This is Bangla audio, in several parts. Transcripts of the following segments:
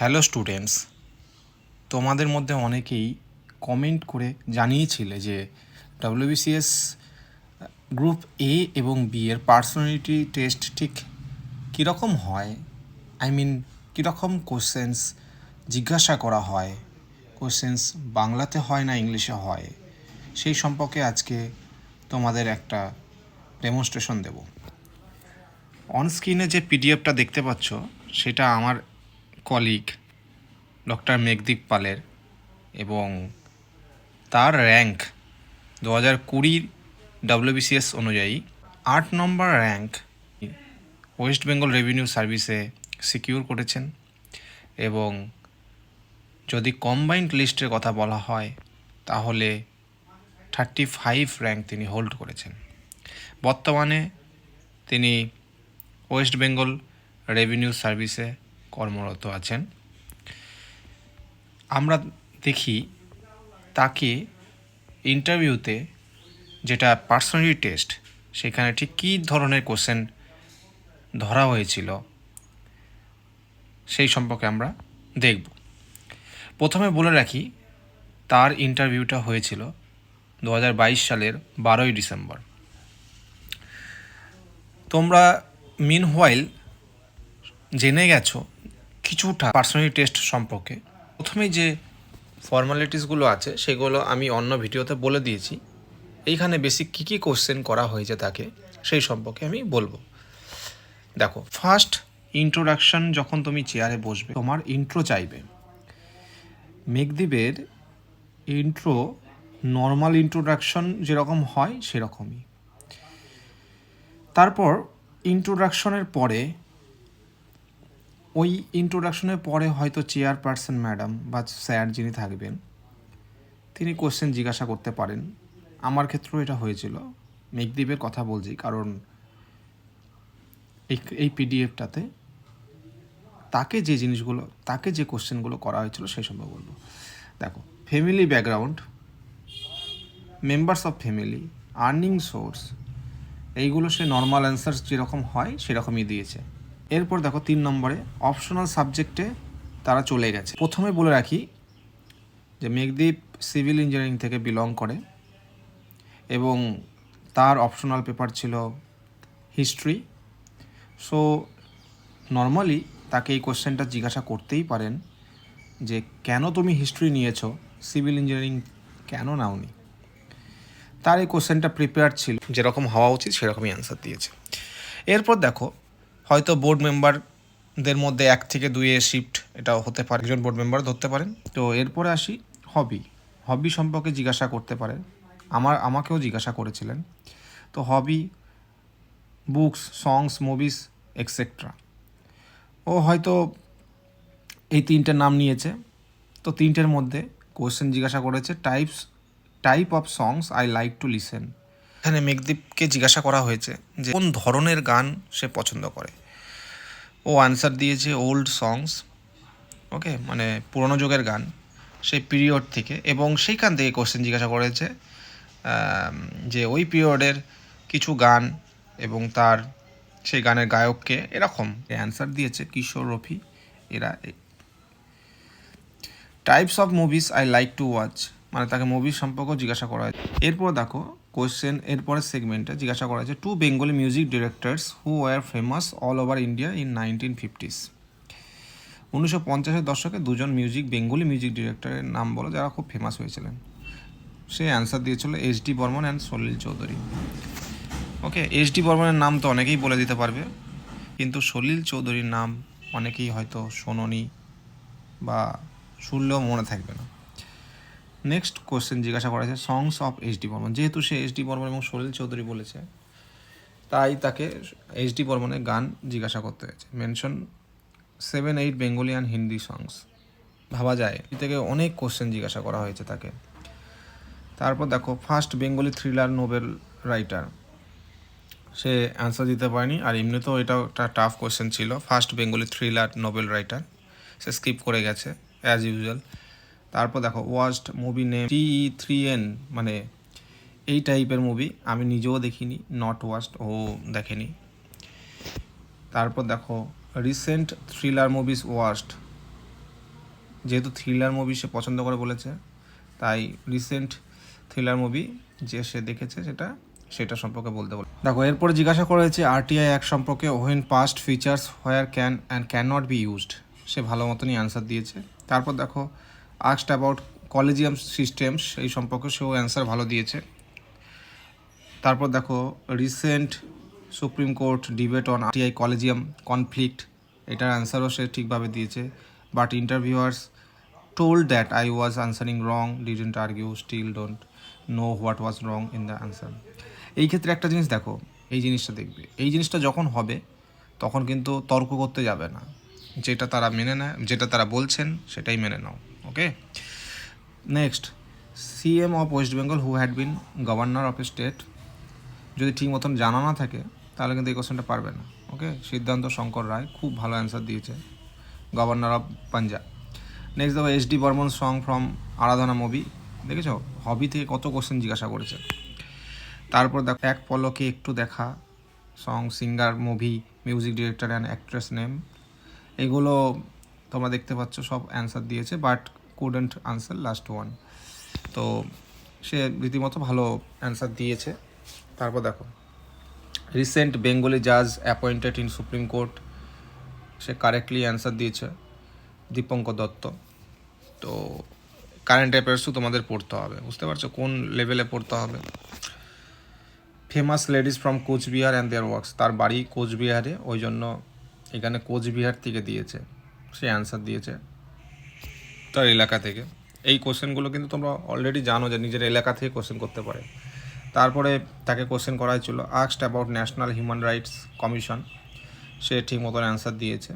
হ্যালো স্টুডেন্টস, তোমাদের মধ্যে অনেকেই কমেন্ট করে জানিয়েছিলে যে ডাব্লিউবিসিএস গ্রুপ এ এবং বি এর পার্সোনালিটি টেস্ট ঠিক কীরকম হয়? আই মিন কীরকম কোশ্চেন্স জিজ্ঞাসা করা হয়? কোশ্চেন্স বাংলাতে হয় না ইংলিশে হয়? সেই সম্পর্কে আজকে তোমাদের একটা ডেমনস্ট্রেশন দেব। অন স্ক্রিনে যে পিডিএফটা দেখতে পাচ্ছ, সেটা আমার কলিগ ডক্টর মেঘদীপ পালের এবং তার র্যাঙ্ক দু হাজার কুড়ির ডাব্লিউবিসিএস অনুযায়ী আট নম্বর র্যাঙ্ক ওয়েস্ট বেঙ্গল রেভিনিউ সার্ভিসে সিকিউর করেছেন এবং যদি কম্বাইন্ড লিস্টের কথা বলা হয়, তাহলে থার্টি ফাইভ র্যাঙ্ক তিনি হোল্ড করেছেন। বর্তমানে তিনি ওয়েস্ট বেঙ্গল রেভিনিউ সার্ভিসে কর্মরত আছেন। আমরা দেখি তাকে ইন্টারভিউতে যেটা পার্সোনালিটি টেস্ট, সেখানে ঠিক কী ধরনের কোশ্চেন ধরা হয়েছিল, সেই সম্পর্কে আমরা দেখব। প্রথমে বলে রাখি, তার ইন্টারভিউটা হয়েছিল দু হাজার বাইশ সালের বারোই ডিসেম্বর। তোমরা মিন হোয়াইল জেনে গেছো কিছুটা পার্সোনালি টেস্ট সম্পর্কে। প্রথমে যে ফর্মালিটিসগুলো আছে, সেগুলো আমি অন্য ভিডিওতে বলে দিয়েছি। এইখানে বেসিক কী কী কোশ্চেন করা হয়েছে তাকে, সেই সম্পর্কে আমি বলব। দেখো ফার্স্ট ইন্ট্রোডাকশন যখন তুমি চেয়ারে বসবে, তোমার ইন্ট্রো চাইবে। মেঘদ্বীপের ইন্ট্রো নর্মাল ইন্ট্রোডাকশন যেরকম হয়, সেরকমই। তারপর ইন্ট্রোডাকশনের পরে ওই ইন্ট্রোডাকশনের পরে হয়তো চেয়ারপারসন ম্যাডাম বা স্যার যিনি থাকবেন, তিনি কোশ্চেন জিজ্ঞাসা করতে পারেন। আমার ক্ষেত্রেও এটা হয়েছিল। মেঘদ্বীপের কথা বলছি, কারণ এই এই পিডিএফটাতে তাকে যে জিনিসগুলো, তাকে যে কোশ্চেনগুলো করা হয়েছিল সেই সম্পর্কে বলব। দেখো family background members of family earning source এইগুলো সে নর্মাল অ্যান্সার্স যেরকম হয়, সেরকমই দিয়েছে। এরপর দেখো তিন নম্বরে অপশনাল সাবজেক্টে তারা চলে গেছে। প্রথমে বলে রাখি যে মেঘদ্বীপ সিভিল ইঞ্জিনিয়ারিং থেকে বিলং করে এবং তার অপশনাল পেপার ছিল হিস্ট্রি সো নর্মালি তাকে এই কোশ্চেনটা জিজ্ঞাসা করতেই পারেন যে কেন তুমি হিস্ট্রি নিয়েছো? সিভিল ইঞ্জিনিয়ারিং কেন নাওনি? তার এই কোশ্চেনটা প্রিপেয়ার ছিল। যেরকম হওয়া উচিত সেরকমই অ্যান্সার দিয়েছে। এরপর দেখো হয়তো বোর্ড মেম্বারদের মধ্যে এক থেকে দুইয়ে শিফট এটাও হতে পারে। একজন বোর্ড মেম্বার ধরতে পারেন। তো এরপরে আসি হবি হবি সম্পর্কে জিজ্ঞাসা করতে পারেন আমার, আমাকেও জিজ্ঞাসা করেছিলেন। তো hobby books songs movies etcetera ও হয়তো এই তিনটের নাম নিয়েছে। তো তিনটের মধ্যে কোশ্চেন জিজ্ঞাসা করেছে types type of songs I like to listen এখানে মেঘদীপকে জিজ্ঞাসা করা হয়েছে যে কোন ধরনের গান সে পছন্দ করে। ও আনসার দিয়েছে ওল্ড সংস ওকে মানে পুরনো যুগের গান সেই পিরিয়ড থেকে এবং সেইখান থেকে কোশ্চেন জিজ্ঞাসা করেছে যে ওই পিরিয়ডের কিছু গান এবং তার সেই গানের গায়ককে এরকম। অ্যান্সার দিয়েছে কিশোর রফি, এরা types of movies I like to watch মানে তাকে মুভির সম্পর্কেও জিজ্ঞাসা করা হয়েছে। এরপর দেখো কোশ্চেন এরপরের সেগমেন্টে জিজ্ঞাসা করা হয়েছে two Bengali music directors who were famous all over India in nineteen fifties উনিশশো পঞ্চাশের দশকে দুজন মিউজিক বেঙ্গলি মিউজিক ডিরেক্টরের নাম বলো, যারা খুব ফেমাস হয়েছিলেন। সে অ্যান্সার দিয়েছিল H D Burman and Salil Chowdhury. Okay H D বর্মনের নাম তো অনেকেই বলে দিতে পারবে, কিন্তু সলিল চৌধুরীর নাম অনেকেই হয়তো শোনোনি বা শুনলেও মনে থাকবে না। নেক্সট কোশ্চেন জিজ্ঞাসা করা হয়েছে songs of H D Burman যেহেতু সে এইচ ডি বর্মন এবং সলিল চৌধুরী বলেছে, তাই তাকে এইচ ডি বর্মনের গান জিজ্ঞাসা করতে হয়েছে। Mention seven eight Bengali and Hindi songs ভাবা যায় থেকে অনেক কোশ্চেন জিজ্ঞাসা করা হয়েছে তাকে। তারপর দেখো first Bengali thriller novel writer সে অ্যান্সার দিতে পারেনি, আর এমনিতেও এটাও একটা টাফ কোয়েশ্চেন ছিল। First Bengali thriller novel writer সে স্কিপ করে গেছে অ্যাজ ইউজুয়াল তারপর দেখো worst movie name T three N মানে এই টাইপের মুভি আমি নিজেও দেখিনি নট ওয়াস্ট ও দেখেনি। তারপর দেখো রিসেন্ট থ্রিলার মুভিস ওয়াস্ট যেহেতু থ্রিলার মুভি সে পছন্দ করে বলেছে, তাই রিসেন্ট থ্রিলার মুভি যে সে দেখেছে সেটা সেটা সম্পর্কে বলতে বলে দেখো, এরপরে জিজ্ঞাসা করা হয়েছে আরটিআই অ্যাক্ট সম্পর্কে when past features where can and can not be used সে ভালো মতনই অ্যান্সার দিয়েছে। তারপর দেখো আস্কড অ্যাবাউট কলেজিয়াম সিস্টেমস এই সম্পর্কে সেও অ্যান্সার ভালো দিয়েছে। তারপর দেখো recent supreme court debate on RTI collegium conflict এটার অ্যান্সারও সে ঠিকভাবে দিয়েছে। But interviewers told that I was answering wrong didn't argue still don't know what was wrong in the answer এই ক্ষেত্রে একটা জিনিস দেখো, এই জিনিসটা দেখবে। এই জিনিসটা যখন হবে, তখন কিন্তু তর্ক করতে যাবে না। যেটা তারা মেনে নেয়, যেটা তারা বলছেন, সেটাই মেনে নাও, okay? Next CM of West Bengal who had been governor of state যদি ঠিক মতন জানা না থাকে, তাহলে কিন্তু এই কোশ্চেনটা পারবে না, ওকে? সিদ্ধান্ত শঙ্কর রায় খুব ভালো অ্যান্সার দিয়েছে গভর্নর অফ পাঞ্জাব নেক্সট দেখো S D Burman song from Aradhana movie দেখেছ? হবি থেকে কত কোশ্চেন জিজ্ঞাসা করেছে। তারপর দেখো, এক পলকে একটু দেখা song singer movie music director and actress name এগুলো তোমরা দেখতে পাচ্ছ, সব অ্যান্সার দিয়েছে but couldn't answer last one তো সে রীতিমতো ভালো অ্যান্সার দিয়েছে। তারপর দেখো রিসেন্ট বেঙ্গলি জাজ অ্যাপয়েন্টেড ইন সুপ্রিম কোর্ট সে কারেক্টলি অ্যান্সার দিয়েছে দীপঙ্কর দত্ত। তো কারেন্ট অ্যাফেয়ার্সও তোমাদের পড়তে হবে, বুঝতে পারছ? কোন লেভেলে পড়তে হবে? Famous ladies from Coochbehar and their works তার বাড়ি কোচবিহারে ওই জন্য এখানে কোচবিহার থেকে দিয়েছে। সে অ্যান্সার দিয়েছে তার এলাকা থেকে। এই কোশ্চেনগুলো কিন্তু তোমরা অলরেডি জানো যে নিজের এলাকা থেকে কোশ্চেন করতে পারে। তারপরে তাকে কোশ্চেন করা হয়েছিল asked about national human rights commission সে ঠিক মতন অ্যান্সার দিয়েছে।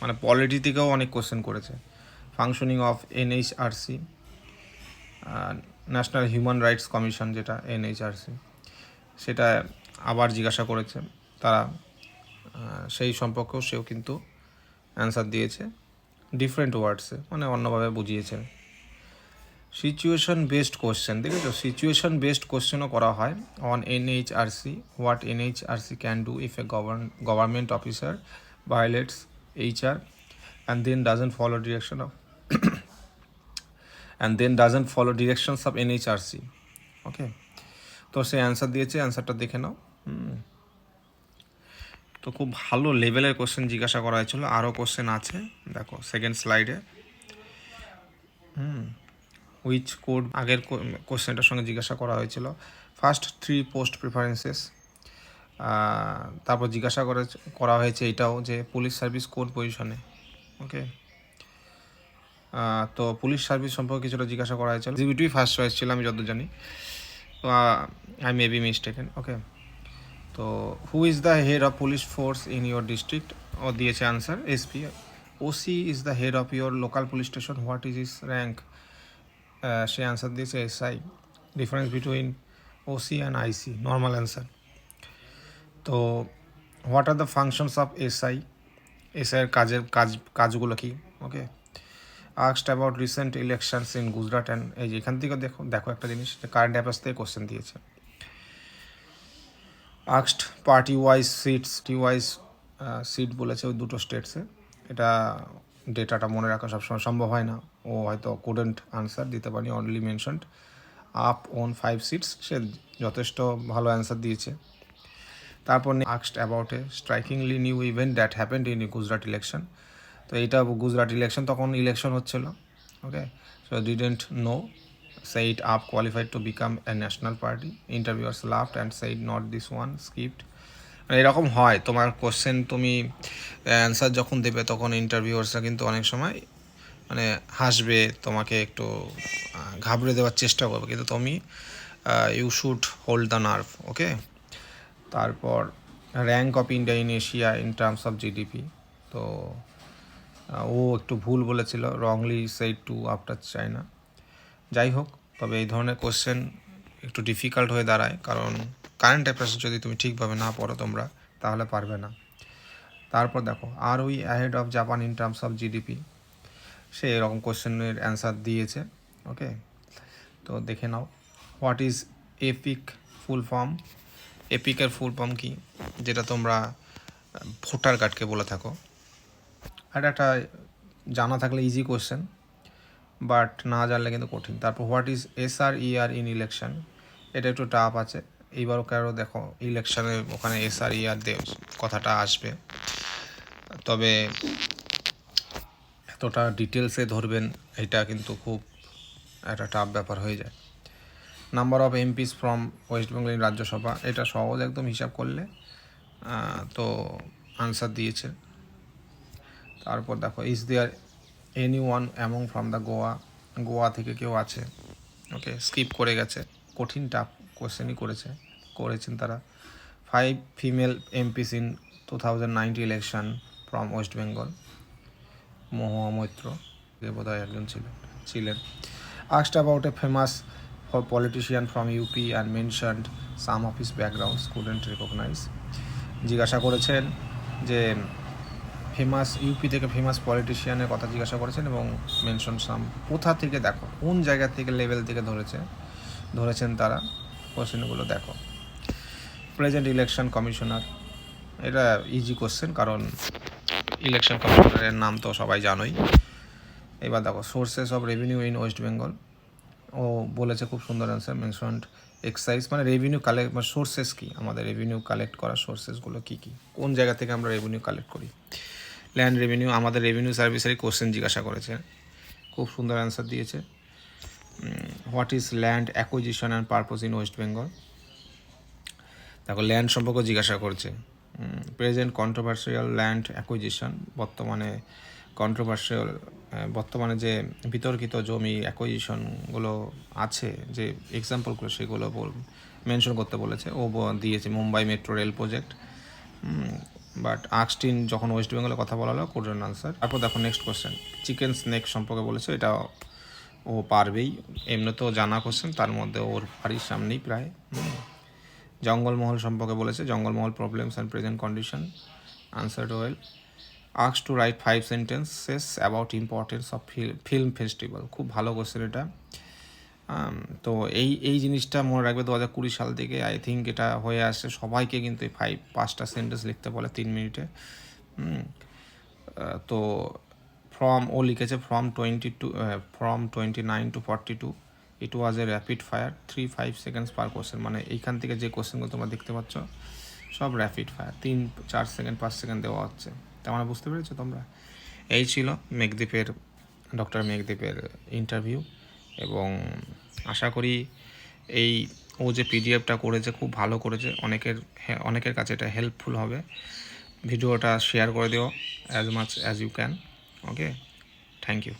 মানে পলিটি থেকেও অনেক কোশ্চেন করেছে। Functioning of NHRC national human rights commission যেটা এনএইচআরসি সেটা আবার জিজ্ঞাসা করেছে। তারা সেই সম্পর্কেও সেও কিন্তু অ্যান্সার দিয়েছে। ডিফারেন্ট ওয়ার্ডসে মানে অন্যভাবে বুঝিয়েছেন। সিচুয়েশন বেসড কোশ্চেন দেখেছ? সিচুয়েশন বেসড কোশ্চেনও করা হয় on NHRC what NHRC can do if a govern government officer violates HR and then doesn't follow direction of and then doesn't follow directions of NHRC okay তো সে অ্যান্সার দিয়েছে অ্যান্সারটা দেখে নাও। হুম। তো খুব ভালো লেভেলের কোশ্চেন জিজ্ঞাসা করা হয়েছিল। আরও কোশ্চেন আছে। দেখো সেকেন্ড স্লাইডে হুম উইচ কোড আগের কোশ্চেনটার সঙ্গে জিজ্ঞাসা করা হয়েছিল। ফার্স্ট থ্রি পোস্ট প্রিফারেন্সেস তারপর জিজ্ঞাসা করে হয়েছে এটাও যে পুলিশ সার্ভিস কোন পজিশনে ওকে তো পুলিশ সার্ভিস সম্পর্কে কিছুটা জিজ্ঞাসা করা হয়েছিল। জিবিটুই ফার্স্ট চয়েস ছিল, আমি যত জানি। I may be mistaken okay তো who is the head of police force in your district ও দিয়েছে answer SP OC is the head of your local police station what is his rank say answer দিয়েছে SI difference between OC and IC normal answer তো what are the functions of S I SI এসআইয়ের কাজের কাজ, কাজগুলো কি? Okay asked about recent elections in Gujarat and এই যে এখান থেকে দেখো দেখো একটা জিনিস কারেন্ট অ্যাফেয়ার্স থেকে কোশ্চেন দিয়েছে। আক্সড পার্টি ওয়াইজ সিটস, টি ওয়াইজ সিট বলেছে ওই দুটো স্টেটসে। এটা ডেটাটা মনে রাখা সবসময় সম্ভব হয় না। ও হয়তো কুডেন্ট আনসার দিতে পারি only mentioned up on five seats সে যথেষ্ট ভালো অ্যান্সার দিয়েছে। তারপর আক্সড about a strikingly new event that happened in Gujarat election তো এইটা গুজরাট ইলেকশন তখন ইলেকশন হচ্ছিল okay so didn't know said up qualified to become a national party. Interviewers laughed and said, not this one, skipped. মানে এরকম হয়, তোমার কোশ্চেন তুমি অ্যান্সার যখন দেবে তখন ইন্টারভিউয়ার্সরা কিন্তু অনেক সময় মানে হাসবে, তোমাকে একটু ঘাবড়ে দেওয়ার চেষ্টা করবে। কিন্তু তুমি you should hold the nerve okay তারপর rank of India in Asia in terms of GDP তো ও একটু ভুল বলেছিল wrongly said two after China যাই হোক, তবে এই ধরনের কোশ্চেন একটু ডিফিকাল্ট হয়ে দাঁড়ায়, কারণ কারেন্ট অ্যাফেয়ার্স যদি তুমি ঠিকভাবে না পড়ো তোমরা, তাহলে পারবে না। তারপর দেখো are we ahead of Japan in terms of GDP সে এরকম কোশ্চেনের অ্যান্সার দিয়েছে ওকে তো দেখে নাও what is EPIC full form এপিকের full form কি? যেটা তোমরা, ভোটার কার্ডকে বলে থাকো। আর একটা জানা থাকলে ইজি কোয়েশ্চেন বাট না জানলে কিন্তু কঠিন। তারপর what is S R E R in election এটা একটু টাফ আছে। এইবারও কারও দেখো ইলেকশনে ওখানে এস আর ই আর কথাটা আসবে। তবে এতটা ডিটেলসে ধরবেন, এটা কিন্তু খুব একটা টাফ ব্যাপার হয়ে যায়। Number of MPs from West Bengal Rajya Sabha এটা সহজ একদম হিসাব করলে তো আনসার দিয়েছে। তারপর দেখো is there any one among from the Goa Goa থেকে কেউ আছে? ওকে স্কিপ করে গেছে। কঠিন টাফ কোশ্চেনই করেছে, করেছেন তারা। Five female MPs in two thousand ninety election from West Bengal Mahua Moitra যে বোধহয় একজন ছিলেন ছিলেন। Asked about a famous for politician from UP and mentioned some of his background student recognize জিজ্ঞাসা করেছেন যে ফেমাস ইউপি থেকে ফেমাস পলিটিশিয়ানের কথা জিজ্ঞাসা করেছেন এবং মেনশন সাম কোথা থেকে দেখো, কোন জায়গা থেকে লেভেল থেকে ধরেছে, ধরেছেন তারা কোশ্চেনগুলো দেখো। প্রেজেন্ট ইলেকশন কমিশনার এটা ইজি কোশ্চেন কারণ ইলেকশন কমিশনারের নাম তো সবাই জানোই। এবার দেখো sources of revenue in West Bengal ও বলেছে খুব সুন্দর অ্যান্সার মেনশনড এক্সাইজ মানে রেভিনিউ কালেক্ট মানে সোর্সেস কী? আমাদের রেভিনিউ কালেক্ট করার সোর্সেসগুলো কী কী? কোন জায়গা থেকে আমরা রেভিনিউ কালেক্ট করি? ল্যান্ড রেভিনিউ আমাদের রেভিনিউ সার্ভিসেরই কোশ্চেন জিজ্ঞাসা করেছে। খুব সুন্দর অ্যান্সার দিয়েছে। What is land acquisition and purpose in West Bengal দেখো ল্যান্ড সম্পর্কে জিজ্ঞাসা করছে। প্রেজেন্ট কন্ট্রোভার্সিয়াল ল্যান্ড অ্যাকুইজিশন বর্তমানে কন্ট্রোভার্সিয়াল বর্তমানে যে বিতর্কিত জমি অ্যাকুইজিশনগুলো আছে, যে এক্সাম্পলগুলো সেগুলো মেনশন করতে বলেছে, ও দিয়েছে Mumbai metro rail project but আক্সটিন যখন ওয়েস্ট বেঙ্গলের কথা বলা হলো কোর্ডেন আনসার তারপর দেখো নেক্সট কোশ্চেন চিকেন স্নেক সম্পর্কে বলেছে, এটা ও পারবেই। এমনিতেও জানা কোশ্চেন তার মধ্যে ওর বাড়ির সামনেই প্রায়। জঙ্গলমহল সম্পর্কে বলেছে, Jangalmahal problems and present condition answer well আক্স to write five sentences about importance of film festival খুব ভালো কোশ্চেন এটা। তো এই এই জিনিসটা মনে রাখবে দু হাজার কুড়ি সাল থেকে আই থিঙ্ক এটা হয়ে আসছে। সবাইকে কিন্তু এই ফাইভ পাঁচটা সেন্টেন্স লিখতে বলে তিন মিনিটে। তো ফ্রম ও লিখেছে from twenty two from twenty nine to forty two it was a rapid fire three five seconds per question মানে এইখান থেকে যে কোশ্চেনগুলো তোমরা দেখতে পাচ্ছ, সব র্যাপিড ফায়ার তিন, চার সেকেন্ড পাঁচ সেকেন্ড দেওয়া হচ্ছে। তার মানে বুঝতে পেরেছ তোমরা? এই ছিল মেঘদ্বীপের ডক্টর মেঘদ্বীপের ইন্টারভিউ এবং আশা করি এই ও যে পিডিএফটা করেছে খুব ভালো করেছে। অনেকের হে- অনেকের কাছে এটা হেল্পফুল হবে। ভিডিওটা শেয়ার করে দিও as much as you can okay thank you